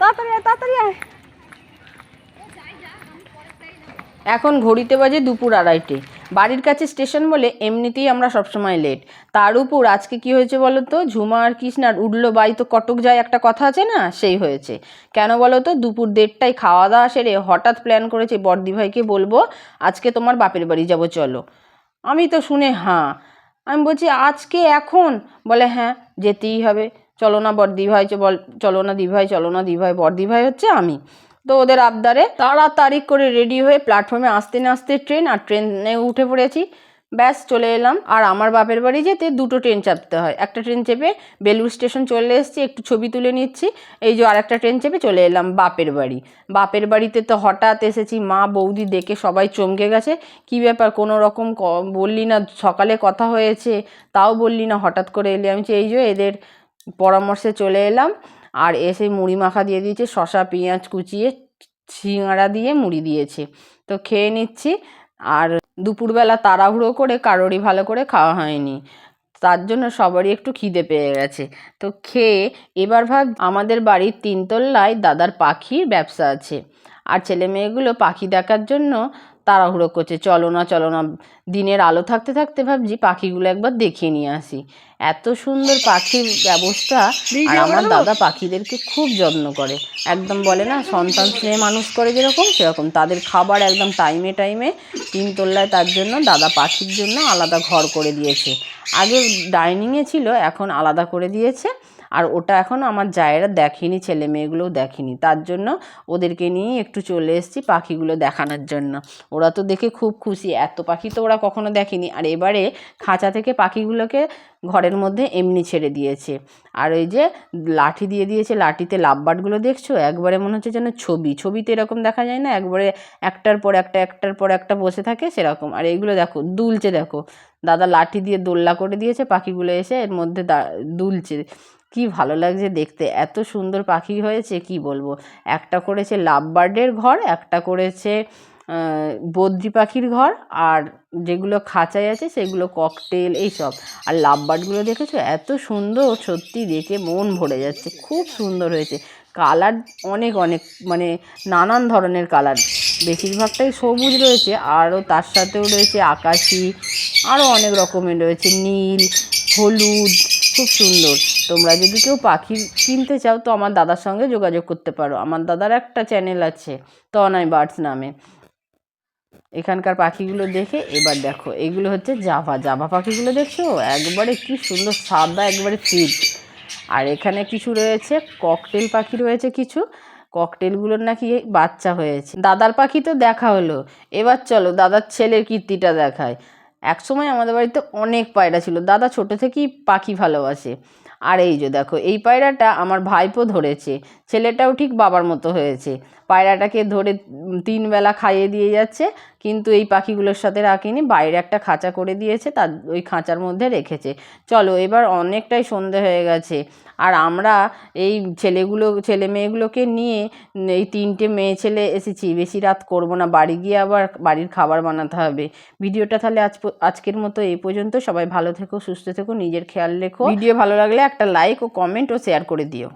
তাড়াতাড়ি এখন ঘড়িতে বাজে দুপুর আড়াইটে। বাড়ির কাছে স্টেশন বলে এমনিতেই আমরা সবসময় লেট তার উপর আজকে কি হয়েছে বলো তো? ঝুমা আর কৃষ্ণার উঠল বাই তো কটক যায় একটা কথা আছে না? সেই হয়েছে। কেন বলো তো? দুপুর দেড়টায় খাওয়া দাওয়া সেরে হঠাৎ প্ল্যান করেছে বর্দি ভাইকে বলব, আজকে তোমার বাপের বাড়ি যাব, চলো। আমি তো শুনে হ্যাঁ। আমি বলছি, আজকে এখন? বলে হ্যাঁ যেতেই হবে। চলো না বর্দি ভাই চ- বল চলো না দিভাই, চলো না দিভাই ভাই বর্দি হচ্ছে আমি। তো ওদের আবদারে তাড়াতাড়ি করে রেডি হয়ে প্ল্যাটফর্মে আসতে না আসতে ট্রেন আর ট্রেনে উঠে পড়েছি। ব্যাস, চলে এলাম। আর আমার বাপের বাড়ি যেতে দুটো ট্রেন চাপতে হয়। একটা ট্রেন চেপে বেলুর স্টেশন চলে এসেছি, একটু ছবি তুলে নিচ্ছি। এই যে আরেকটা ট্রেন চেপে চলে এলাম বাপের বাড়ি। বাপের বাড়িতে তো হঠাৎ এসেছি, মা, বৌদি দেখে সবাই চমকে গেছে। কি ব্যাপার, কোনো রকম বললি না, সকালে কথা হয়েছে, তাও বললি না, হঠাৎ করে এলি আমি এই যে এদের পরামর্শে চলে এলাম। আর এসে মুড়ি মাখা দিয়ে দিয়েছে শশা পেঁয়াজ কুচিয়ে, সিঙাড়া দিয়ে মুড়ি দিয়েছে। তো খেয়ে নিচ্ছি। আর দুপুরবেলা তাড়াহুড়ো করে কারোরই ভালো করে খাওয়া হয়নি। তার জন্য সবারই একটু খিদে পেয়ে গেছে। তো খেয়ে এবার ভাব আমাদের বাড়ির তিনতলায় দাদার পাখির ব্যবসা আছে। আর ছেলে মেয়েগুলো পাখি দেখার জন্য তাড়াহুড়ো করছে চলো না চলো না। দিনের আলো থাকতে থাকতে ভাবছি পাখিগুলো একবার দেখিয়ে নিয়ে আসি। এত সুন্দর পাখির ব্যবস্থা আর আমার দাদা পাখিদেরকে খুব যত্ন করে। একদম বলে না সন্তান স্নেহে মানুষ করে যেরকম সেরকম। তাদের খাবার একদম টাইমে টাইমে তিনতলায় তার জন্য দাদা পাখির জন্য আলাদা ঘর করে দিয়েছে। আগে ডাইনিংয়ে ছিল এখন আলাদা করে দিয়েছে। আর ওটা এখন আমার জায়েরা দেখেনি, ছেলে মেয়েগুলোও দেখেনি। তার জন্য ওদেরকে নিয়ে একটু চলে এসেছি পাখিগুলো দেখানোর জন্য। ওরা তো দেখে খুব খুশি। এত পাখি তো ওরা কখনো দেখেনি। আর এবারে খাঁচা থেকে পাখিগুলোকে ঘরের মধ্যে এমনি ছেড়ে দিয়েছে। আর ওই যে লাঠি দিয়ে দিয়েছে, লাঠিতে লাভবার্ডগুলো দেখছ? একবারে মনে হচ্ছে যেন ছবি। ছবিতে এরকম দেখা যায় না? একবারে একটার পর একটা, একটার পর একটা বসে থাকে সেরকম। আর এইগুলো দেখো, দুলছে দেখো। দাদা লাঠি দিয়ে দোল্লা করে দিয়েছে, পাখিগুলো এসে এর মধ্যে দুলছে। কি ভালো লাগছে দেখতে। এত সুন্দর পাখি হয়েছে, কি বলব? একটা করেছে লাভ বার্ডের ঘর, একটা করেছে বদ্রি পাখির ঘর, আর যেগুলো খাঁচায় আছে সেগুলো ককটেল এইসব আর লাভবার্ডগুলো দেখেছ? এত সুন্দর, সত্যি দেখে মন ভরে যাচ্ছে। খুব সুন্দর হয়েছে। কালার অনেক অনেক মানে নানান ধরনের কালার। বেশিরভাগটাই সবুজ রয়েছে, আরও তার সাথেও রয়েছে আকাশি, আরও অনেক রকমের রয়েছে, নীল, হলুদ। খুব সুন্দর। তোমরা যদি কেউ পাখি কিনতে চাও, তো আমার দাদার সঙ্গে যোগাযোগ করতে পারো। আমার দাদার একটা চ্যানেল আছে, তনয় বার্ডস নামে। এখানকার পাখিগুলো দেখে, এবার দেখো, এগুলো হচ্ছে জাভা। জাভা পাখিগুলো দেখছ? একবারে কি সুন্দর, সাদা, একবারে ফিট। আর এখানে কিছু রয়েছে ককটেল পাখি রয়েছে কিছু। ককটেলগুলোর নাকি বাচ্চা হয়েছে। দাদার পাখি তো দেখা হলো। এবার চলো, দাদার ছেলের কীর্তিটা দেখায়। একসময় আমাদের বাড়িতে অনেক পায়রা ছিল। দাদা ছোট থেকেই পাখি ভালোবাসে। আর এই যে দেখো, এই পায়রাটা আমার ভাইপো ধরেছে। ছেলেটাও ঠিক বাবার মতো হয়েছে। পায়রাটাকে ধরে তিনবেলা তিন বেলা খাইয়ে দিয়ে যাচ্ছে। কিন্তু এই পাখিগুলোর সাথে রাখিনি, বাইরে একটা খাঁচা করে দিয়েছে, তার ওই খাঁচার মধ্যে রেখেছে। চলো, এবার অনেকটাই সন্ধে হয়ে গেছে। আর আমরা এই ছেলেগুলো, ছেলে মেয়েগুলোকে নিয়ে এই তিনটে মেয়ে ছেলে এসেছি। বেশি রাত করব না, বাড়ি গিয়ে আবার বাড়ির খাবার বানাতে হবে। ভিডিওটা তাহলে আজ আজকের মতো এই পর্যন্ত। সবাই ভালো থেকো, সুস্থ থেকো, নিজের খেয়াল রেখো। ভিডিও ভালো লাগলে একটা লাইক ও কমেন্ট ও শেয়ার করে দিও।